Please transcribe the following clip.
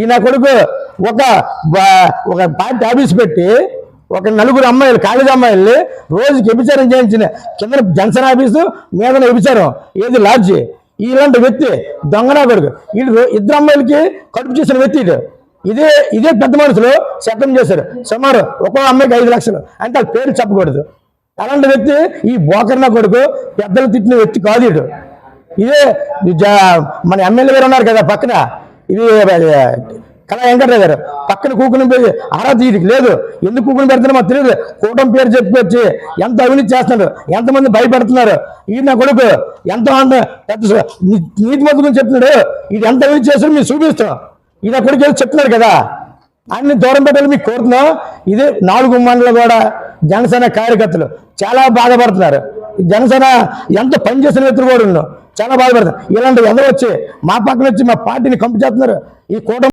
ఈ నా కొడుకు ఒక ఒక పార్టీ ఆఫీస్ పెట్టి ఒక నలుగురు అమ్మాయిలు కాలేజీ అమ్మాయిలు రోజుకి వ్యభిచారం చేయించిన కింద జనసేన ఆఫీసు మీద వ్యభిచారం. ఏది లాడ్జి? ఇలాంటి వ్యక్తి దొంగనా కొడుకు. వీడు ఇద్దరు అమ్మాయిలకి కడుపు చేసిన వ్యక్తి ఇదే ఇదే పెద్ద మనుషులు చట్టం చేశారు. సుమారు ఒక్కో అమ్మాయికి ఐదు లక్షలు. అంటే వాళ్ళ పేరు చెప్పకూడదు. అలాంటి వ్యక్తి ఈ బోకర్ణ కొడుకు పెద్దలు తిట్టిన వ్యక్తి కాదు ఇదే మన ఎమ్మెల్యే గారు ఉన్నారు కదా పక్కన. ఇది కళా వెంకటరావు గారు పక్కన కూకుని పోయి ఆరా తీయడానికి లేదు. ఎందుకు కూకుని పెడుతున్నా మాకు తెలియదు కూటమి పేరు చెప్పుకొచ్చి ఎంత అవినీతి చేస్తున్నాడు ఎంతమంది భయపెడుతున్నారు. ఇది నా కొడుకు ఎంత పెద్ద నీతి మంత్రి గురించి చెప్తున్నాడు. ఇది ఎంత అవినీతి చేస్తున్నారు మీరు చూపిస్తాం. ఇది నా కొడుకు చెప్తున్నారు కదా. అన్ని దూరం పెట్టాలి మీకు కోరుతున్నాం. ఇది నాలుగు మండలం కూడా జనసేన కార్యకర్తలు చాలా బాధపడుతున్నారు. జనసేన ఎంత పనిచేసిన వ్యక్తులు కూడా ఉన్నారు. చాలా బాధపడతారు. ఇలాంటి ఎదవచ్చి వచ్చి మా పక్కన వచ్చి మా పార్టీని కంపు చేస్తున్నారు. ఈ కూటమి